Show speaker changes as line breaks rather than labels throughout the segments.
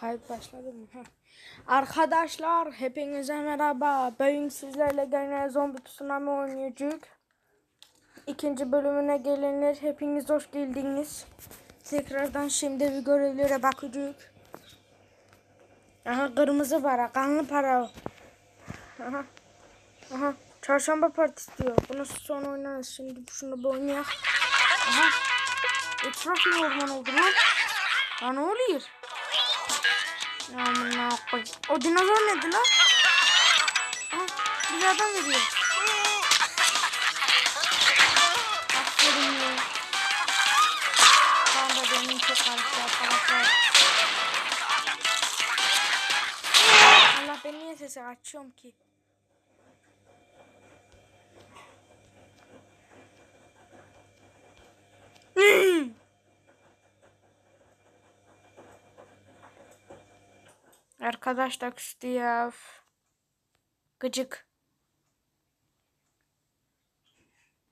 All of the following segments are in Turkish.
Kayıt başladı mı? Heh. Arkadaşlar hepinize merhaba. Bugün sizlerle gene zombi tsunami oynayacak. İkinci bölümüne gelenler hepiniz hoş geldiniz. Tekrardan şimdi bir görevlere bakacak. Aha kırmızı para, kanlı para. Aha. Aha. Çarşamba partisi diyor. Bunu sonra oynarız. Şimdi şunu bir oynayalım. Aha. Etraf ne orman oldu lan? Lan ne oluyor? Amına koy. O dinozor neydi lan? Aha, bir adam veriyor. Allah ben niye sesi açıyorum ki? Arkadaş da küstü ya. Gıcık.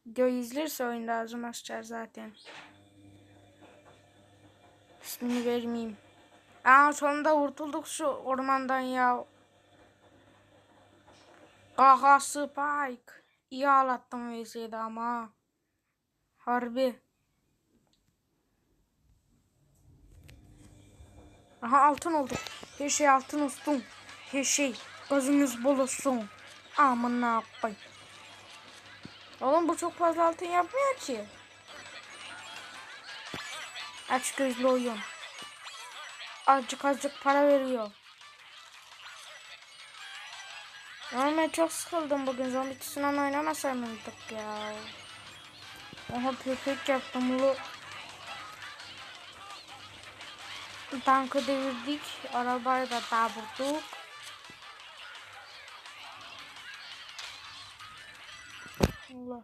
Video izlerse oyunda ağzım açar zaten. İsmini vermeyeyim. Aa sonunda kurtulduk şu ormandan ya. Aha Spike. İyi ağlattım VS'de ama. Harbi. Aha altın oldu. Her şey altın olsun. Her şey gözünüz bol olsun. Amına koy. Oğlum bu çok fazla altın yapmıyor ki. Aç gözlü oyun. Azıcık azıcık para veriyor. Ama çok sıkıldım bugün. Zombi tsunami oynamasam mıydık ya? Oha perfect yaptım. Bunu Tankı devirdik. Arabayı da dağıttık. Allah.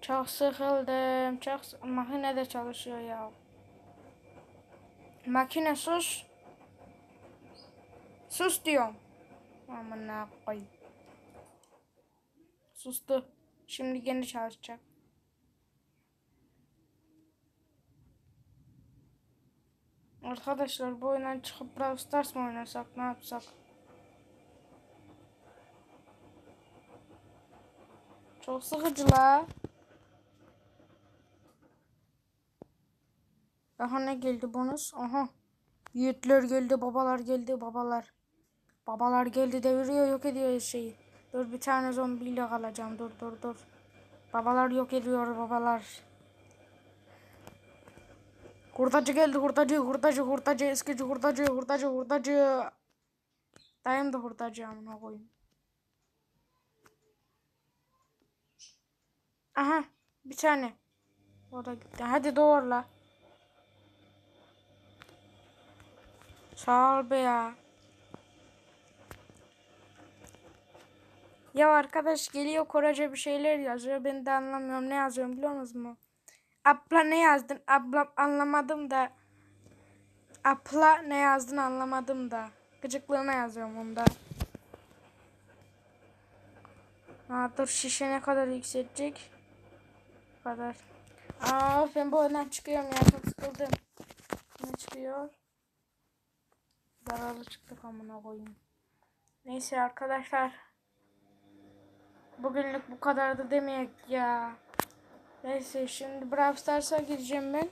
Çok sıkıldım. Çok makine de çalışıyor ya. Makine sus. Sus diyorum. Aman koy. Sustu. Şimdi gene çalışacak. Arkadaşlar bu oyundan çıkıp Brawl Stars mı oynasak ne yapsak? Çok sıkıcı la. Aha ne geldi bonus? Aha. Yiğitler geldi, babalar geldi, babalar. Babalar geldi deviriyor, yok ediyor şeyi. Dur bir tane zombiyle kalacağım. Dur dur dur. Babalar yok ediyor babalar. Hurdacı geldi hurdacı hurdacı hurdacı eskici hurdacı hurdacı hurdacı. Dayım da hurdacı amına koyayım. Aha bir tane. O da gitti. Hadi doğurla. Sağ ol be ya. Ya arkadaş geliyor Korece bir şeyler yazıyor. Ben de anlamıyorum. Ne yazıyorum biliyor musunuz? Abla ne yazdın? Abla anlamadım da. Abla ne yazdın anlamadım da. Gıcıklığına yazıyorum onda. Ha dur şişe ne kadar yükselecek? Bu kadar. Aa ben bu oyundan çıkıyorum ya çok sıkıldım. Ne çıkıyor? Zararlı çıktık amına koyayım. Neyse arkadaşlar. Bugünlük bu kadardı demeyek ya. Neyse şimdi Brawl Stars'a gireceğim ben.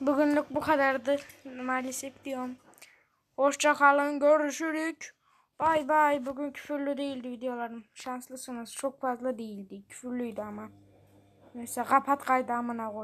Bugünlük bu kadardı. Maalesef diyorum. Hoşça kalın. Görüşürük. Bay bay. Bugün küfürlü değildi videolarım. Şanslısınız. Çok fazla değildi. Küfürlüydü ama. Neyse kapat kaydı amına koy.